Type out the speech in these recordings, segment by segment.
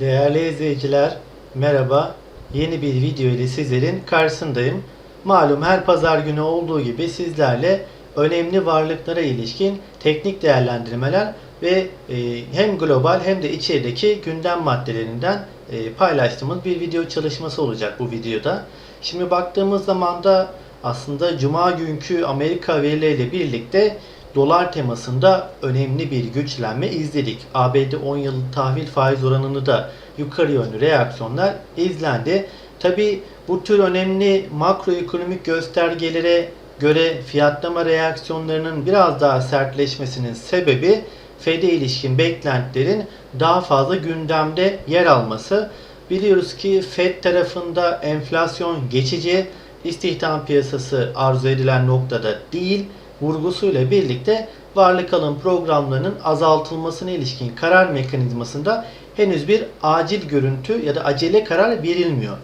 Değerli izleyiciler, merhaba. Yeni bir video ile sizlerin karşısındayım. Malum her pazar günü olduğu gibi sizlerle önemli varlıklara ilişkin teknik değerlendirmeler ve e, hem global hem de içerideki gündem maddelerinden e, paylaştığımız bir video çalışması olacak bu videoda. Şimdi baktığımız zaman da aslında Cuma günkü Amerika verileriyle birlikte dolar temasında önemli bir güçlenme izledik. ABD 10 yıl tahvil faiz oranını da yukarı yönlü reaksiyonlar izlendi. Tabi bu tür önemli makroekonomik göstergelere göre fiyatlama reaksiyonlarının biraz daha sertleşmesinin sebebi FED'e ilişkin beklentilerin daha fazla gündemde yer alması. Biliyoruz ki FED tarafında enflasyon geçici, istihdam piyasası arzu edilen noktada değil vurgusuyla birlikte varlık alım programlarının azaltılmasına ilişkin karar mekanizmasında henüz bir acil görüntü ya da acele karar verilmiyor.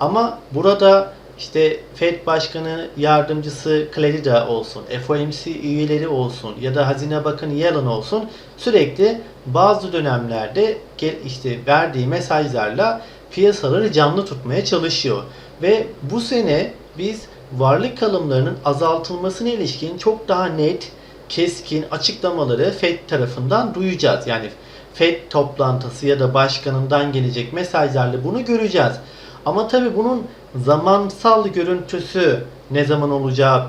Ama burada işte Fed Başkanı Yardımcısı Clarida olsun, FOMC üyeleri olsun ya da Hazine Bakanı Yellen olsun sürekli bazı dönemlerde işte verdiği mesajlarla piyasaları canlı tutmaya çalışıyor. Ve bu sene biz varlık alımlarının azaltılmasına ilişkin çok daha net, keskin açıklamaları Fed tarafından duyacağız. Yani Fed toplantısı ya da başkanından gelecek mesajlarla bunu göreceğiz. Ama tabii bunun zamansal görüntüsü ne zaman olacağı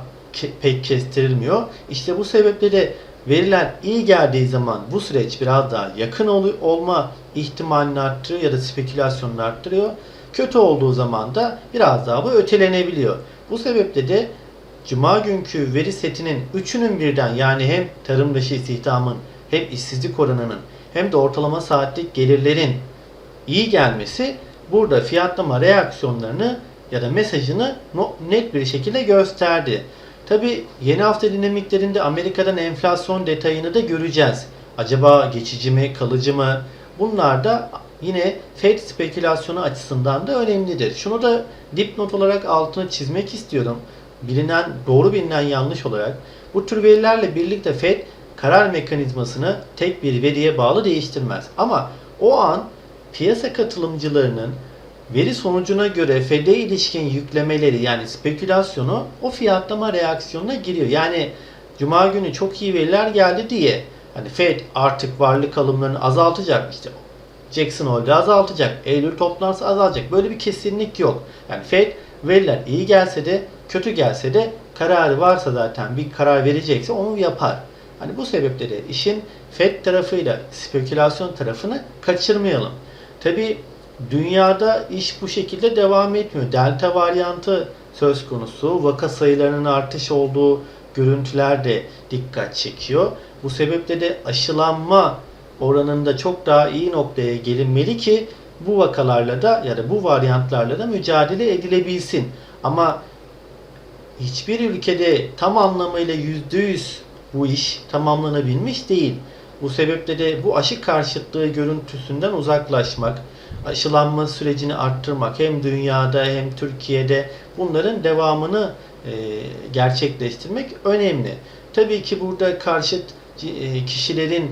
pek kestirilmiyor. İşte bu sebeple de veriler iyi geldiği zaman bu süreç biraz daha yakın ol- olma ihtimalini arttırıyor ya da spekülasyonunu arttırıyor. Kötü olduğu zaman da biraz daha bu ötelenebiliyor. Bu sebeple de Cuma günkü veri setinin üçünün birden yani hem tarım dışı istihdamın hem işsizlik oranının hem de ortalama saatlik gelirlerin iyi gelmesi burada fiyatlama reaksiyonlarını ya da mesajını net bir şekilde gösterdi. Tabi yeni hafta dinamiklerinde Amerika'dan enflasyon detayını da göreceğiz. Acaba geçici mi, kalıcı mı? Bunlar da yine Fed spekülasyonu açısından da önemlidir. Şunu da dipnot olarak altını çizmek istiyorum. Bilinen, doğru bilinen yanlış olarak bu tür verilerle birlikte Fed karar mekanizmasını tek bir veriye bağlı değiştirmez. Ama o an piyasa katılımcılarının veri sonucuna göre FED'e ilişkin yüklemeleri yani spekülasyonu o fiyatlama reaksiyonuna giriyor. Yani Cuma günü çok iyi veriler geldi diye hani Fed artık varlık alımlarını azaltacak işte Jackson Hole'de azaltacak. Eylül toplantısı azalacak. Böyle bir kesinlik yok. Yani Fed veriler iyi gelse de kötü gelse de kararı varsa zaten bir karar verecekse onu yapar. Hani bu sebeple de işin Fed tarafıyla spekülasyon tarafını kaçırmayalım. Tabi dünyada iş bu şekilde devam etmiyor. Delta varyantı söz konusu. Vaka sayılarının artış olduğu görüntüler de dikkat çekiyor. Bu sebeple de aşılanma oranında çok daha iyi noktaya gelinmeli ki bu vakalarla da ya da bu varyantlarla da mücadele edilebilsin. Ama hiçbir ülkede tam anlamıyla %100 bu iş tamamlanabilmiş değil. Bu sebeple de bu aşı karşıtlığı görüntüsünden uzaklaşmak, aşılanma sürecini arttırmak hem dünyada hem Türkiye'de bunların devamını e, gerçekleştirmek önemli. Tabii ki burada karşıt e, kişilerin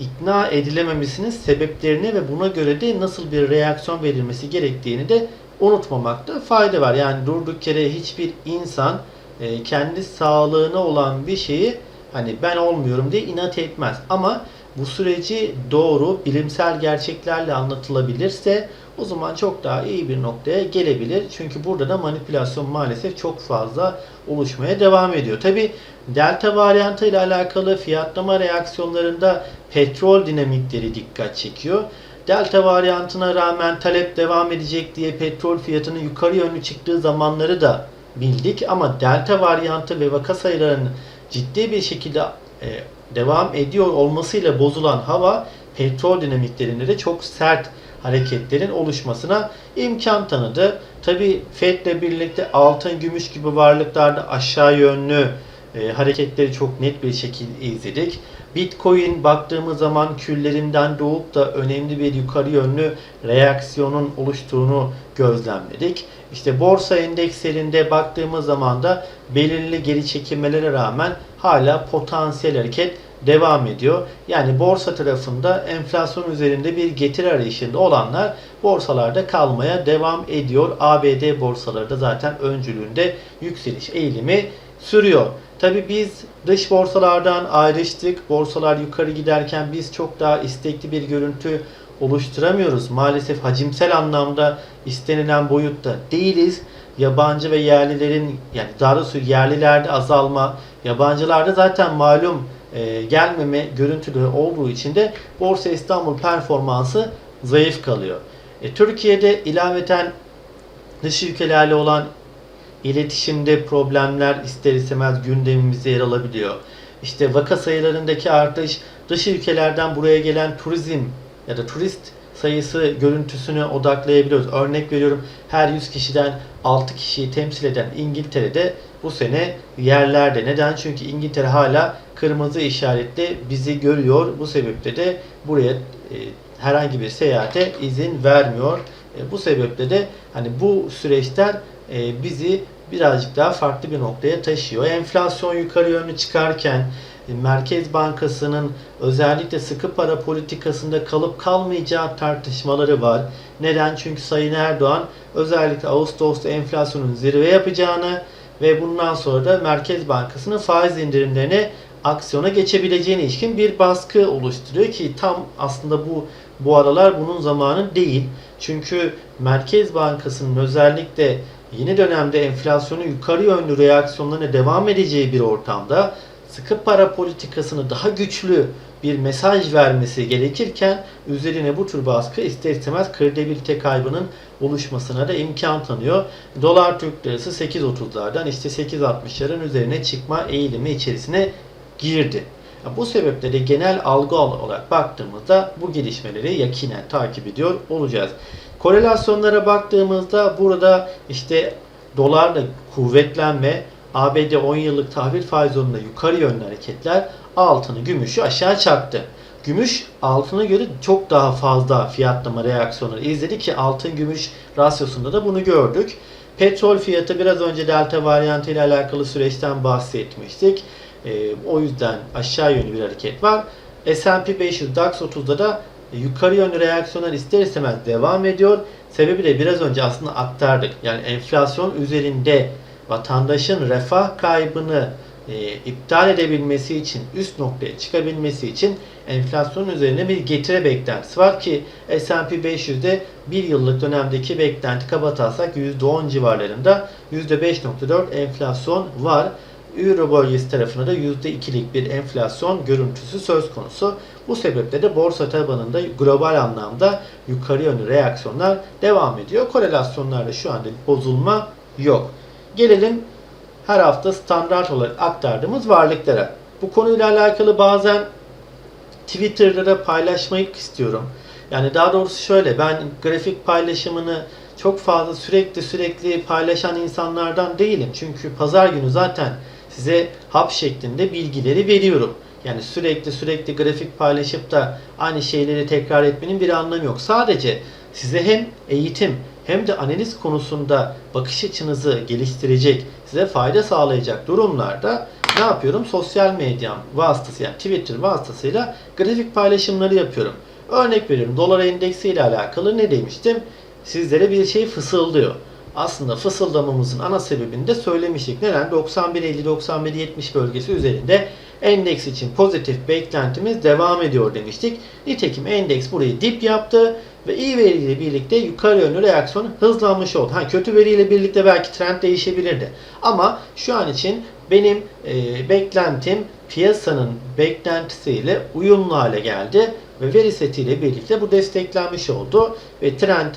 ikna edilememesinin sebeplerini ve buna göre de nasıl bir reaksiyon verilmesi gerektiğini de unutmamakta fayda var. Yani durduk yere hiçbir insan e, kendi sağlığına olan bir şeyi hani ben olmuyorum diye inat etmez. Ama bu süreci doğru bilimsel gerçeklerle anlatılabilirse o zaman çok daha iyi bir noktaya gelebilir. Çünkü burada da manipülasyon maalesef çok fazla oluşmaya devam ediyor. Tabi delta varyantı ile alakalı fiyatlama reaksiyonlarında petrol dinamikleri dikkat çekiyor. Delta varyantına rağmen talep devam edecek diye petrol fiyatının yukarı yönlü çıktığı zamanları da bildik ama delta varyantı ve vaka sayılarının ciddi bir şekilde e, devam ediyor olmasıyla bozulan hava petrol dinamiklerinde de çok sert hareketlerin oluşmasına imkan tanıdı. Tabi FED ile birlikte altın, gümüş gibi varlıklarda aşağı yönlü e, hareketleri çok net bir şekilde izledik. Bitcoin baktığımız zaman küllerinden doğup da önemli bir yukarı yönlü reaksiyonun oluştuğunu gözlemledik. İşte borsa endekslerinde baktığımız zaman da belirli geri çekilmelere rağmen hala potansiyel hareket devam ediyor. Yani borsa tarafında enflasyon üzerinde bir getiri arayışında olanlar borsalarda kalmaya devam ediyor. ABD borsaları da zaten öncülüğünde yükseliş eğilimi sürüyor. Tabi biz dış borsalardan ayrıştık. Borsalar yukarı giderken biz çok daha istekli bir görüntü oluşturamıyoruz. Maalesef hacimsel anlamda istenilen boyutta değiliz. Yabancı ve yerlilerin yani daha doğrusu yerlilerde azalma, yabancılarda zaten malum e, gelmeme görüntülü olduğu için de Borsa İstanbul performansı zayıf kalıyor. E, Türkiye'de ilaveten dış ülkelerle olan iletişimde problemler ister istemez gündemimizde yer alabiliyor. İşte vaka sayılarındaki artış, dış ülkelerden buraya gelen turizm ya da turist sayısı görüntüsüne odaklayabiliyoruz. Örnek veriyorum her 100 kişiden 6 kişiyi temsil eden İngiltere'de bu sene yerlerde. Neden? Çünkü İngiltere hala kırmızı işaretle bizi görüyor. Bu sebeple de buraya e, herhangi bir seyahate izin vermiyor. E, bu sebeple de hani bu süreçten e, bizi birazcık daha farklı bir noktaya taşıyor. Enflasyon yukarı yönlü çıkarken e, Merkez Bankası'nın özellikle sıkı para politikasında kalıp kalmayacağı tartışmaları var. Neden? Çünkü Sayın Erdoğan özellikle Ağustos'ta enflasyonun zirve yapacağını ve bundan sonra da Merkez Bankası'nın faiz indirimlerine aksiyona geçebileceğine ilişkin bir baskı oluşturuyor ki tam aslında bu bu aralar bunun zamanı değil. Çünkü Merkez Bankası'nın özellikle yeni dönemde enflasyonu yukarı yönlü reaksiyonlarına devam edeceği bir ortamda sıkı para politikasını daha güçlü bir mesaj vermesi gerekirken üzerine bu tür baskı ister istemez kredibilite kaybının oluşmasına da imkan tanıyor. Dolar Türk Lirası 8.30'lardan işte 8.60'ların üzerine çıkma eğilimi içerisine girdi. Bu sebeple de genel algı olarak baktığımızda bu gelişmeleri yakinen takip ediyor olacağız. Korelasyonlara baktığımızda burada işte dolarla kuvvetlenme, ABD 10 yıllık tahvil faiz oranında yukarı yönlü hareketler altını, gümüşü aşağı çaktı. Gümüş altına göre çok daha fazla fiyatlama reaksiyonları izledi ki altın gümüş rasyosunda da bunu gördük. Petrol fiyatı biraz önce delta varyantı ile alakalı süreçten bahsetmiştik. Ee, o yüzden aşağı yönlü bir hareket var. S&P 500 DAX 30'da da yukarı yönlü reaksiyonlar ister istemez devam ediyor. Sebebi de biraz önce aslında aktardık. Yani enflasyon üzerinde vatandaşın refah kaybını e, iptal edebilmesi için, üst noktaya çıkabilmesi için enflasyon üzerine bir getire beklentisi var ki S&P 500'de bir yıllık dönemdeki beklenti kabatasak %10 civarlarında %5.4 enflasyon var. Euro tarafında da %2'lik bir enflasyon görüntüsü söz konusu. Bu sebeple de borsa tabanında global anlamda yukarı yönlü reaksiyonlar devam ediyor. Korelasyonlarda şu anda bozulma yok. Gelelim her hafta standart olarak aktardığımız varlıklara. Bu konuyla alakalı bazen Twitter'da da paylaşmak istiyorum. Yani daha doğrusu şöyle ben grafik paylaşımını çok fazla sürekli sürekli paylaşan insanlardan değilim. Çünkü pazar günü zaten size hap şeklinde bilgileri veriyorum. Yani sürekli sürekli grafik paylaşıp da aynı şeyleri tekrar etmenin bir anlamı yok. Sadece size hem eğitim hem de analiz konusunda bakış açınızı geliştirecek, size fayda sağlayacak durumlarda ne yapıyorum? Sosyal medya vasıtası yani Twitter vasıtasıyla grafik paylaşımları yapıyorum. Örnek veriyorum dolar endeksi ile alakalı ne demiştim? Sizlere bir şey fısıldıyor. Aslında fısıldamamızın ana sebebini de söylemiştik. Neden? 91.50-91.70 bölgesi üzerinde endeks için pozitif beklentimiz devam ediyor demiştik. Nitekim endeks burayı dip yaptı ve iyi veriyle birlikte yukarı yönlü reaksiyon hızlanmış oldu. Ha, kötü veriyle birlikte belki trend değişebilirdi. Ama şu an için benim e, beklentim piyasanın beklentisiyle uyumlu hale geldi ve veri setiyle birlikte bu desteklenmiş oldu ve trend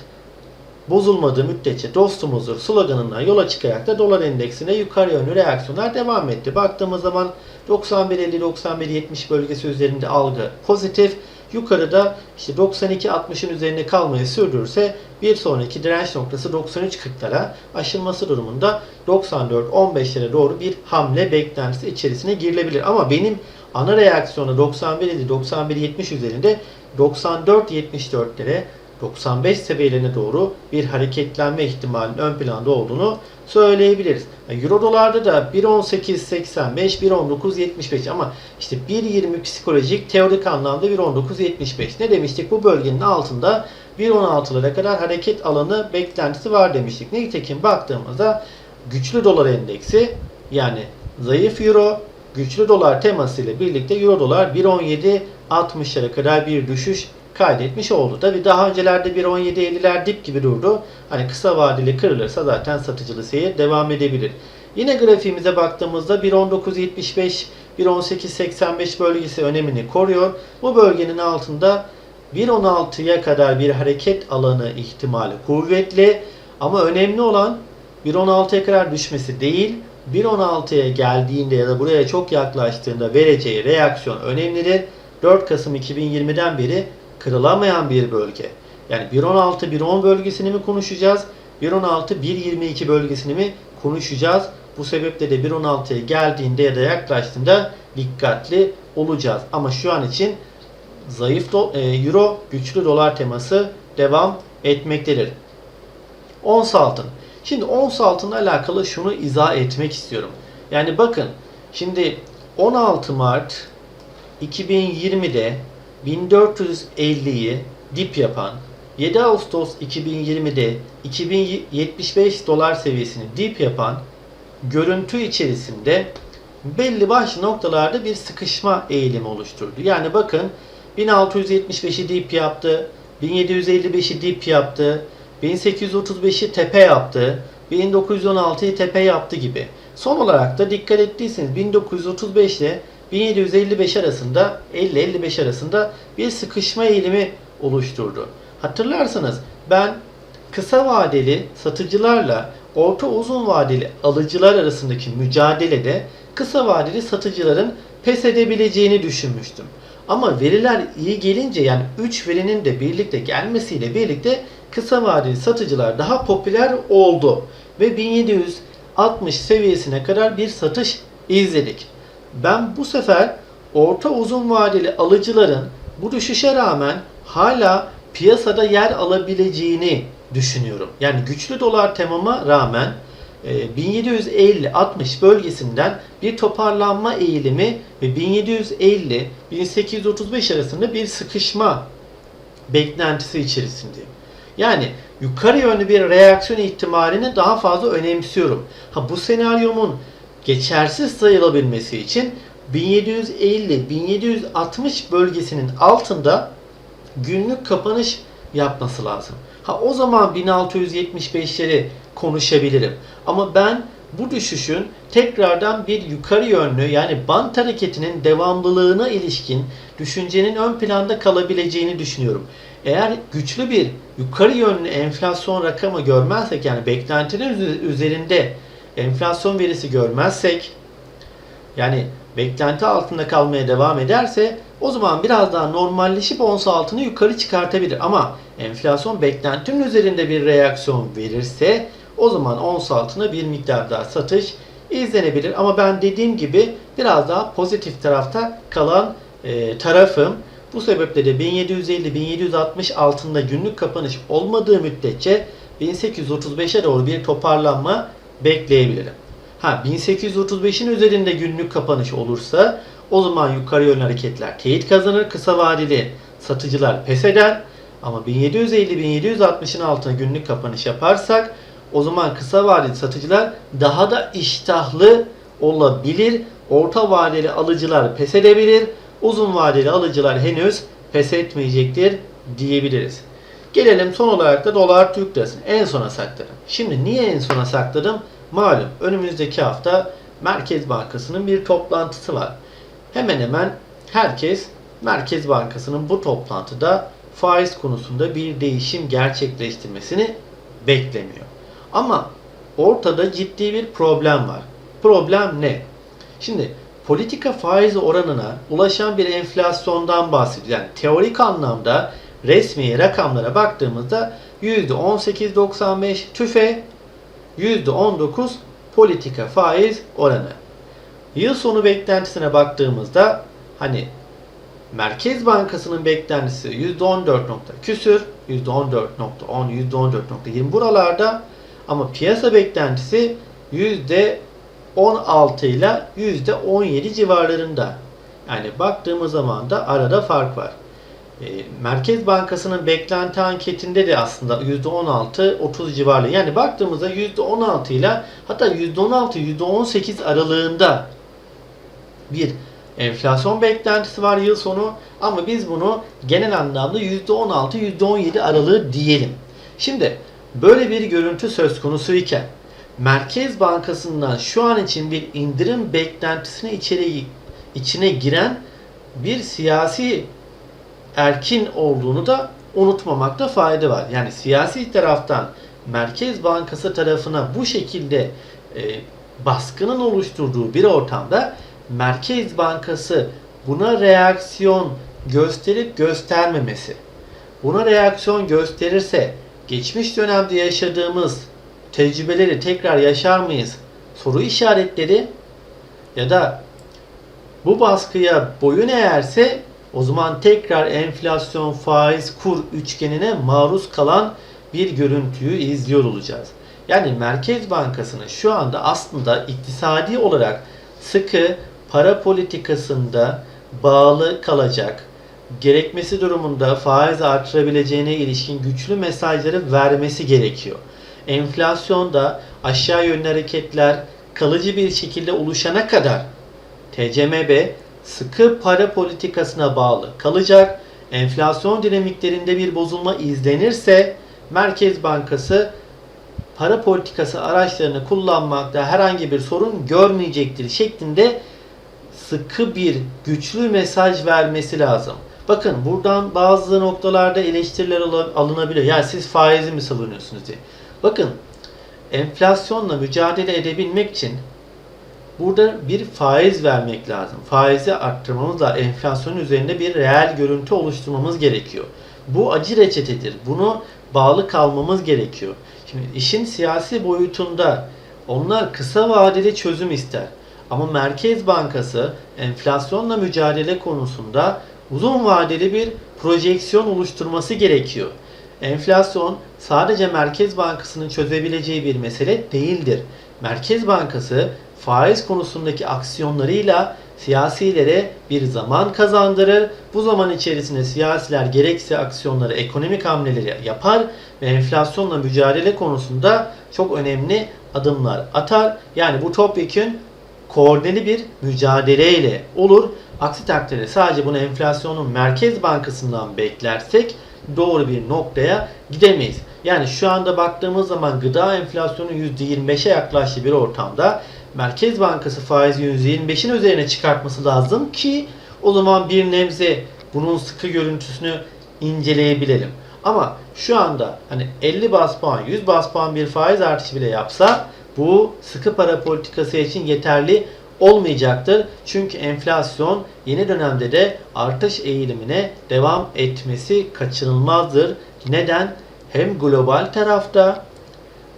bozulmadığı müddetçe dostumuzdur sloganından yola çıkarak da dolar endeksine yukarı yönlü reaksiyonlar devam etti. Baktığımız zaman 91.50-91.70 bölgesi üzerinde algı pozitif. Yukarıda işte 92-60'ın üzerine kalmayı sürdürürse bir sonraki direnç noktası 93-40'lara aşılması durumunda 94-15'lere doğru bir hamle beklentisi içerisine girilebilir. Ama benim ana reaksiyonu 91-50-91-70 üzerinde 94-74'lere 95 seviyelerine doğru bir hareketlenme ihtimalinin ön planda olduğunu söyleyebiliriz. Yani Euro dolarda da 1.1885, 1.1975 ama işte 1.20 psikolojik teorik anlamda 1.1975. Ne demiştik? Bu bölgenin altında 1.16'lara kadar hareket alanı beklentisi var demiştik. Nitekim baktığımızda güçlü dolar endeksi yani zayıf euro güçlü dolar teması ile birlikte euro dolar 1.17.60'lara kadar bir düşüş kaydetmiş oldu. Tabi daha öncelerde 1.17.50'ler dip gibi durdu. Hani kısa vadeli kırılırsa zaten satıcılı seyir devam edebilir. Yine grafiğimize baktığımızda 1.19.75 1.18.85 bölgesi önemini koruyor. Bu bölgenin altında 1.16'ya kadar bir hareket alanı ihtimali kuvvetli. Ama önemli olan 1.16'ya kadar düşmesi değil, 1.16'ya geldiğinde ya da buraya çok yaklaştığında vereceği reaksiyon önemlidir. 4 Kasım 2020'den beri kırılamayan bir bölge. Yani 1.16-1.10 bölgesini mi konuşacağız? 1.16-1.22 bölgesini mi konuşacağız? Bu sebeple de 1.16'ya geldiğinde ya da yaklaştığında dikkatli olacağız. Ama şu an için zayıf do- e, euro güçlü dolar teması devam etmektedir. Ons altın. Şimdi ons altınla alakalı şunu izah etmek istiyorum. Yani bakın şimdi 16 Mart 2020'de 1450'yi dip yapan 7 Ağustos 2020'de 2075 dolar seviyesini dip yapan görüntü içerisinde belli başlı noktalarda bir sıkışma eğilimi oluşturdu. Yani bakın 1675'i dip yaptı, 1755'i dip yaptı, 1835'i tepe yaptı, 1916'yı tepe yaptı gibi. Son olarak da dikkat ettiyseniz 1935 ile 1755 arasında 50-55 arasında bir sıkışma eğilimi oluşturdu. Hatırlarsanız ben kısa vadeli satıcılarla orta uzun vadeli alıcılar arasındaki mücadelede kısa vadeli satıcıların pes edebileceğini düşünmüştüm. Ama veriler iyi gelince yani 3 verinin de birlikte gelmesiyle birlikte kısa vadeli satıcılar daha popüler oldu ve 1760 seviyesine kadar bir satış izledik. Ben bu sefer orta uzun vadeli alıcıların bu düşüşe rağmen hala piyasada yer alabileceğini düşünüyorum. Yani güçlü dolar temama rağmen 1750-60 bölgesinden bir toparlanma eğilimi ve 1750-1835 arasında bir sıkışma beklentisi içerisindeyim. Yani yukarı yönlü bir reaksiyon ihtimalini daha fazla önemsiyorum. Ha bu senaryomun geçersiz sayılabilmesi için 1750-1760 bölgesinin altında günlük kapanış yapması lazım. Ha o zaman 1675'leri konuşabilirim. Ama ben bu düşüşün tekrardan bir yukarı yönlü yani bant hareketinin devamlılığına ilişkin düşüncenin ön planda kalabileceğini düşünüyorum. Eğer güçlü bir yukarı yönlü enflasyon rakamı görmezsek yani beklentinin üzerinde enflasyon verisi görmezsek yani beklenti altında kalmaya devam ederse o zaman biraz daha normalleşip ons altını yukarı çıkartabilir. Ama enflasyon beklentinin üzerinde bir reaksiyon verirse o zaman ons altına bir miktar daha satış izlenebilir. Ama ben dediğim gibi biraz daha pozitif tarafta kalan e, tarafım. Bu sebeple de 1750-1760 altında günlük kapanış olmadığı müddetçe 1835'e doğru bir toparlanma bekleyebilirim. Ha 1835'in üzerinde günlük kapanış olursa o zaman yukarı yönlü hareketler teyit kazanır. Kısa vadeli satıcılar pes eder. Ama 1750-1760'ın altına günlük kapanış yaparsak o zaman kısa vadeli satıcılar daha da iştahlı olabilir. Orta vadeli alıcılar pes edebilir. Uzun vadeli alıcılar henüz pes etmeyecektir diyebiliriz. Gelelim son olarak da dolar Türk lirasını en sona sakladım. Şimdi niye en sona sakladım? Malum önümüzdeki hafta Merkez Bankası'nın bir toplantısı var. Hemen hemen herkes Merkez Bankası'nın bu toplantıda faiz konusunda bir değişim gerçekleştirmesini beklemiyor. Ama ortada ciddi bir problem var. Problem ne? Şimdi politika faiz oranına ulaşan bir enflasyondan bahsediyoruz. Yani teorik anlamda resmi rakamlara baktığımızda %18.95 tüfe %19 politika faiz oranı. Yıl sonu beklentisine baktığımızda hani Merkez Bankası'nın beklentisi %14 nokta küsür, %14.10, %14.20 buralarda ama piyasa beklentisi %16 ile %17 civarlarında. Yani baktığımız zaman da arada fark var. E, Merkez Bankası'nın beklenti anketinde de aslında %16-30 civarlı. Yani baktığımızda %16 ile hatta %16-%18 aralığında bir enflasyon beklentisi var yıl sonu ama biz bunu genel anlamda %16-%17 aralığı diyelim. Şimdi böyle bir görüntü söz konusu iken Merkez Bankası'ndan şu an için bir indirim beklentisine içeri, içine giren bir siyasi erkin olduğunu da unutmamakta fayda var. Yani siyasi taraftan Merkez Bankası tarafına bu şekilde e, baskının oluşturduğu bir ortamda Merkez Bankası buna reaksiyon gösterip göstermemesi. Buna reaksiyon gösterirse geçmiş dönemde yaşadığımız tecrübeleri tekrar yaşar mıyız? Soru işaretleri ya da bu baskıya boyun eğerse o zaman tekrar enflasyon, faiz, kur üçgenine maruz kalan bir görüntüyü izliyor olacağız. Yani Merkez Bankası'nın şu anda aslında iktisadi olarak sıkı para politikasında bağlı kalacak, gerekmesi durumunda faiz artırabileceğine ilişkin güçlü mesajları vermesi gerekiyor. Enflasyonda aşağı yönlü hareketler kalıcı bir şekilde oluşana kadar TCMB sıkı para politikasına bağlı kalacak. Enflasyon dinamiklerinde bir bozulma izlenirse Merkez Bankası para politikası araçlarını kullanmakta herhangi bir sorun görmeyecektir şeklinde sıkı bir güçlü mesaj vermesi lazım. Bakın buradan bazı noktalarda eleştiriler alınabiliyor. Yani siz faizi mi savunuyorsunuz diye. Bakın enflasyonla mücadele edebilmek için burada bir faiz vermek lazım. Faizi arttırmamız da enflasyonun üzerinde bir reel görüntü oluşturmamız gerekiyor. Bu acı reçetedir. Bunu bağlı kalmamız gerekiyor. Şimdi işin siyasi boyutunda onlar kısa vadeli çözüm ister. Ama Merkez Bankası enflasyonla mücadele konusunda uzun vadeli bir projeksiyon oluşturması gerekiyor. Enflasyon sadece Merkez Bankası'nın çözebileceği bir mesele değildir. Merkez Bankası faiz konusundaki aksiyonlarıyla siyasilere bir zaman kazandırır. Bu zaman içerisinde siyasiler gerekse aksiyonları, ekonomik hamleleri yapar ve enflasyonla mücadele konusunda çok önemli adımlar atar. Yani bu topyekün koordineli bir mücadeleyle olur. Aksi takdirde sadece bunu enflasyonun Merkez Bankası'ndan beklersek doğru bir noktaya gidemeyiz. Yani şu anda baktığımız zaman gıda enflasyonu %25'e yaklaştığı bir ortamda Merkez Bankası faizi %25'in üzerine çıkartması lazım ki o zaman bir nebze bunun sıkı görüntüsünü inceleyebilelim. Ama şu anda hani 50 bas puan, 100 bas puan bir faiz artışı bile yapsa bu sıkı para politikası için yeterli olmayacaktır. Çünkü enflasyon yeni dönemde de artış eğilimine devam etmesi kaçınılmazdır. Neden? Hem global tarafta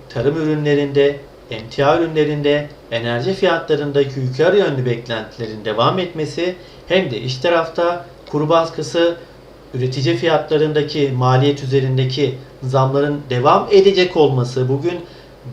tarım ürünlerinde, emtia ürünlerinde, enerji fiyatlarındaki yukarı yönlü beklentilerin devam etmesi hem de iç tarafta kuru baskısı, üretici fiyatlarındaki maliyet üzerindeki zamların devam edecek olması bugün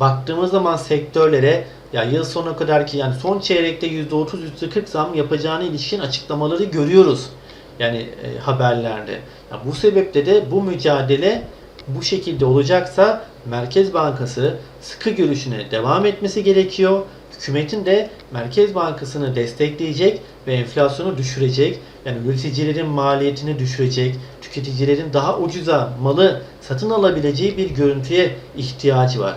baktığımız zaman sektörlere ya yıl sonuna kadar ki yani son çeyrekte %30 %40 zam yapacağına ilişkin açıklamaları görüyoruz. Yani e, haberlerde. Ya bu sebeple de bu mücadele bu şekilde olacaksa Merkez Bankası sıkı görüşüne devam etmesi gerekiyor. Hükümetin de Merkez Bankası'nı destekleyecek ve enflasyonu düşürecek. Yani üreticilerin maliyetini düşürecek, tüketicilerin daha ucuza malı satın alabileceği bir görüntüye ihtiyacı var.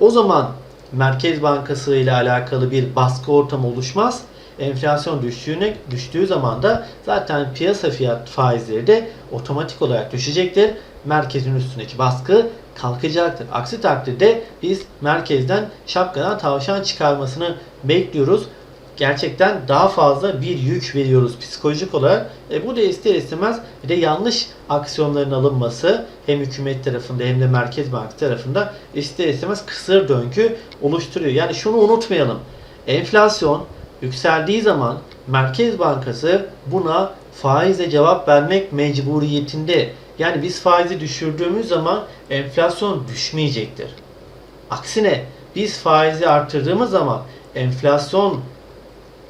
O zaman Merkez Bankası ile alakalı bir baskı ortamı oluşmaz. Enflasyon düştüğüne düştüğü zaman da zaten piyasa fiyat faizleri de otomatik olarak düşecektir. Merkezin üstündeki baskı kalkacaktır. Aksi takdirde biz merkezden şapkadan tavşan çıkarmasını bekliyoruz. Gerçekten daha fazla bir yük veriyoruz psikolojik olarak. E bu da ister istemez bir de yanlış aksiyonların alınması hem hükümet tarafında hem de Merkez Bankası tarafında ister istemez kısır döngü oluşturuyor. Yani şunu unutmayalım. Enflasyon yükseldiği zaman Merkez Bankası buna faize cevap vermek mecburiyetinde. Yani biz faizi düşürdüğümüz zaman enflasyon düşmeyecektir. Aksine biz faizi arttırdığımız zaman enflasyon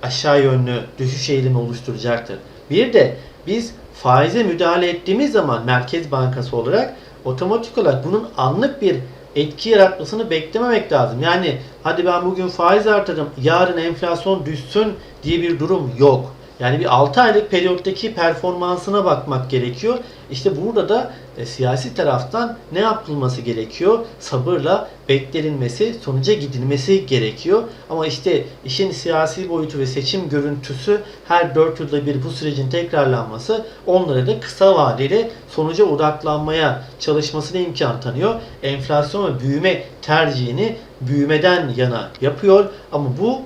aşağı yönlü düşüş eğilimi oluşturacaktır. Bir de biz faize müdahale ettiğimiz zaman Merkez Bankası olarak otomatik olarak bunun anlık bir etki yaratmasını beklememek lazım. Yani hadi ben bugün faiz artırdım, yarın enflasyon düşsün diye bir durum yok. Yani bir 6 aylık periyottaki performansına bakmak gerekiyor. İşte burada da e, siyasi taraftan ne yapılması gerekiyor? Sabırla beklenilmesi, sonuca gidilmesi gerekiyor. Ama işte işin siyasi boyutu ve seçim görüntüsü her 4 yılda bir bu sürecin tekrarlanması onlara da kısa vadeli sonuca odaklanmaya çalışmasına imkan tanıyor. Enflasyon ve büyüme tercihini büyümeden yana yapıyor. Ama bu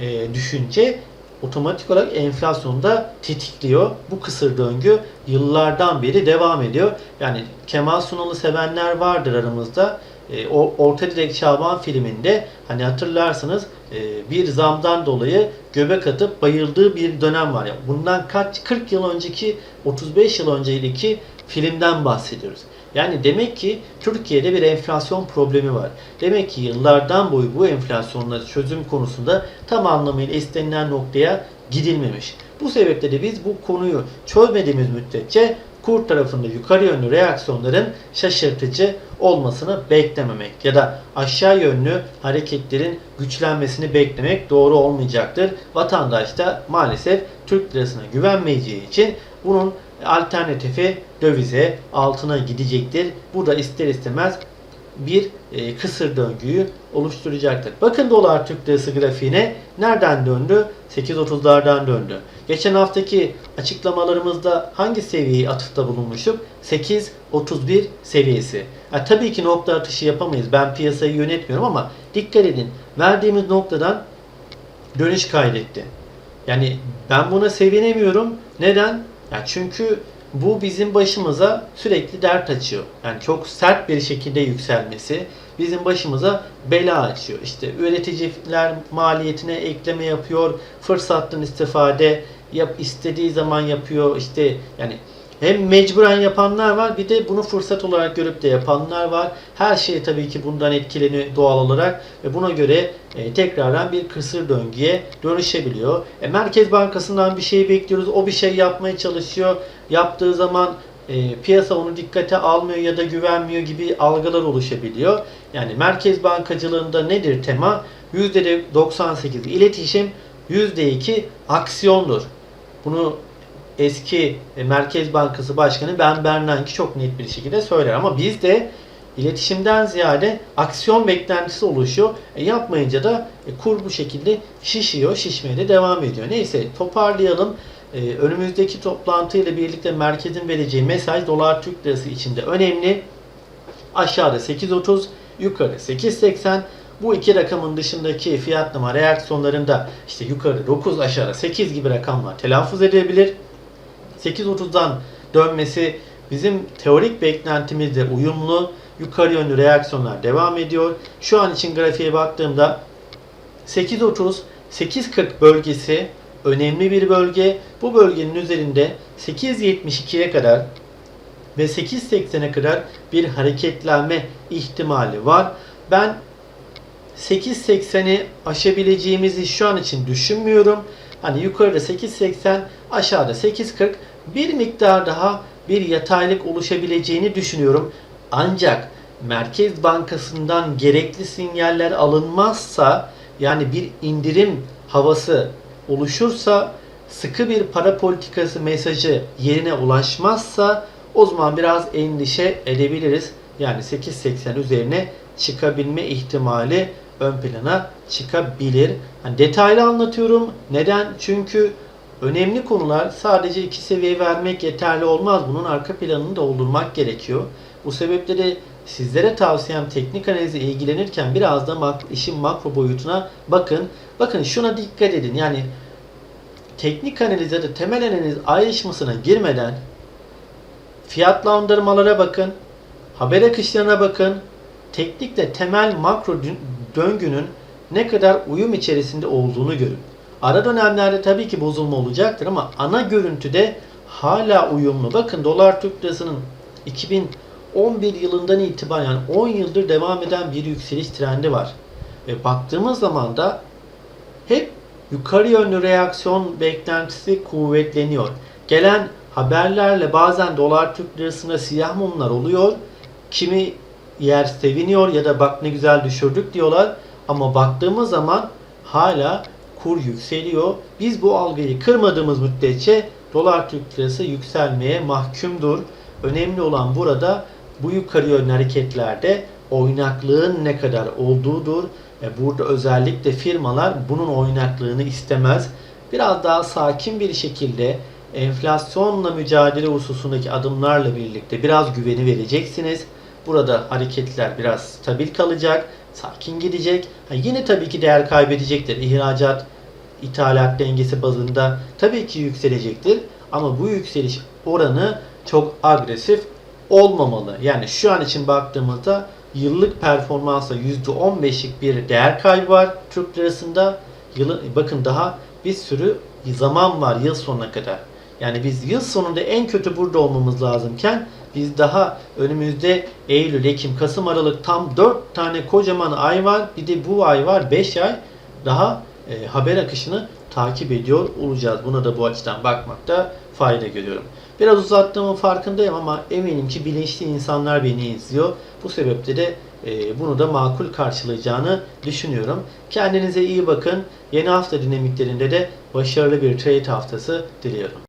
e, düşünce otomatik olarak enflasyonda tetikliyor. Bu kısır döngü yıllardan beri devam ediyor. Yani Kemal Sunal'ı sevenler vardır aramızda. E, o Orta Direk Şaban filminde hani hatırlarsınız e, bir zamdan dolayı göbek atıp bayıldığı bir dönem var. Yani bundan kaç 40 yıl önceki 35 yıl önceki filmden bahsediyoruz. Yani demek ki Türkiye'de bir enflasyon problemi var. Demek ki yıllardan boyu bu enflasyonları çözüm konusunda tam anlamıyla istenilen noktaya gidilmemiş. Bu sebeple de biz bu konuyu çözmediğimiz müddetçe kur tarafında yukarı yönlü reaksiyonların şaşırtıcı olmasını beklememek ya da aşağı yönlü hareketlerin güçlenmesini beklemek doğru olmayacaktır. Vatandaş da maalesef Türk lirasına güvenmeyeceği için bunun alternatifi dövize, altına gidecektir. Bu da ister istemez bir e, kısır döngüyü oluşturacaktır. Bakın dolar Türk lirası grafiğine nereden döndü? 8.30'lardan döndü. Geçen haftaki açıklamalarımızda hangi seviyeyi atıfta bulunmuştuk? 8.31 seviyesi. Ha, tabii ki nokta atışı yapamayız. Ben piyasayı yönetmiyorum ama dikkat edin. Verdiğimiz noktadan dönüş kaydetti. Yani ben buna sevinemiyorum. Neden? Ya çünkü bu bizim başımıza sürekli dert açıyor. Yani çok sert bir şekilde yükselmesi bizim başımıza bela açıyor. İşte üreticiler maliyetine ekleme yapıyor, fırsattan istifade yap istediği zaman yapıyor. İşte yani hem mecburen yapanlar var bir de bunu fırsat olarak görüp de yapanlar var. Her şey tabii ki bundan etkileniyor doğal olarak ve buna göre e, tekrardan bir kısır döngüye dönüşebiliyor. E, Merkez Bankası'ndan bir şey bekliyoruz. O bir şey yapmaya çalışıyor. Yaptığı zaman e, piyasa onu dikkate almıyor ya da güvenmiyor gibi algılar oluşabiliyor. Yani merkez bankacılığında nedir tema? %98 iletişim, %2 aksiyondur. Bunu eski e, Merkez Bankası Başkanı Ben Bernanke çok net bir şekilde söyler. Ama bizde iletişimden ziyade aksiyon beklentisi oluşuyor. E, yapmayınca da e, kur bu şekilde şişiyor, şişmeye de devam ediyor. Neyse toparlayalım. E, önümüzdeki toplantı ile birlikte merkezin vereceği mesaj dolar Türk lirası içinde önemli. Aşağıda 8.30, yukarı 8.80. Bu iki rakamın dışındaki fiyatlama reaksiyonlarında işte yukarı 9 aşağı 8 gibi rakamlar telaffuz edebilir. 8.30'dan dönmesi bizim teorik beklentimizle uyumlu. Yukarı yönlü reaksiyonlar devam ediyor. Şu an için grafiğe baktığımda 8.30 8.40 bölgesi önemli bir bölge. Bu bölgenin üzerinde 8.72'ye kadar ve 8.80'e kadar bir hareketlenme ihtimali var. Ben 8.80'i aşabileceğimizi şu an için düşünmüyorum. Hani yukarıda 8.80, aşağıda 8.40 bir miktar daha bir yataylık oluşabileceğini düşünüyorum. Ancak Merkez Bankası'ndan gerekli sinyaller alınmazsa yani bir indirim havası oluşursa sıkı bir para politikası mesajı yerine ulaşmazsa o zaman biraz endişe edebiliriz. Yani 8.80 üzerine çıkabilme ihtimali ön plana çıkabilir. Hani detaylı anlatıyorum. Neden? Çünkü önemli konular sadece iki seviye vermek yeterli olmaz. Bunun arka planını doldurmak gerekiyor. Bu sebeple de sizlere tavsiyem teknik analizle ilgilenirken biraz da mak işin makro boyutuna bakın. Bakın şuna dikkat edin. Yani teknik analiz ya da temel analiz ayrışmasına girmeden fiyatlandırmalara bakın, haber akışlarına bakın, teknikle temel makro döngünün ne kadar uyum içerisinde olduğunu görün. Ara dönemlerde tabii ki bozulma olacaktır ama ana görüntüde hala uyumlu. Bakın dolar Türk lirasının 2011 yılından itibaren yani 10 yıldır devam eden bir yükseliş trendi var. Ve baktığımız zaman da hep yukarı yönlü reaksiyon beklentisi kuvvetleniyor. Gelen haberlerle bazen dolar Türk lirasında siyah mumlar oluyor. Kimi yer seviniyor ya da bak ne güzel düşürdük diyorlar. Ama baktığımız zaman hala kur yükseliyor. Biz bu algıyı kırmadığımız müddetçe dolar Türk lirası yükselmeye mahkumdur. Önemli olan burada bu yukarı yönlü hareketlerde oynaklığın ne kadar olduğudur. E, Burada özellikle firmalar bunun oynaklığını istemez. Biraz daha sakin bir şekilde enflasyonla mücadele hususundaki adımlarla birlikte biraz güveni vereceksiniz. Burada hareketler biraz stabil kalacak, sakin gidecek. Ha, yine tabii ki değer kaybedecektir. İhracat, ithalat dengesi bazında tabii ki yükselecektir. Ama bu yükseliş oranı çok agresif olmamalı. Yani şu an için baktığımızda yıllık performansa %15'lik bir değer kaybı var Türk lirasında. Yılı, bakın daha bir sürü zaman var yıl sonuna kadar. Yani biz yıl sonunda en kötü burada olmamız lazımken biz daha önümüzde Eylül, Ekim, Kasım, Aralık tam 4 tane kocaman ay var. Bir de bu ay var 5 ay daha e, haber akışını takip ediyor olacağız. Buna da bu açıdan bakmakta fayda görüyorum. Biraz uzattığımın farkındayım ama eminim ki bilinçli insanlar beni izliyor. Bu sebeple de e, bunu da makul karşılayacağını düşünüyorum. Kendinize iyi bakın. Yeni hafta dinamiklerinde de başarılı bir trade haftası diliyorum.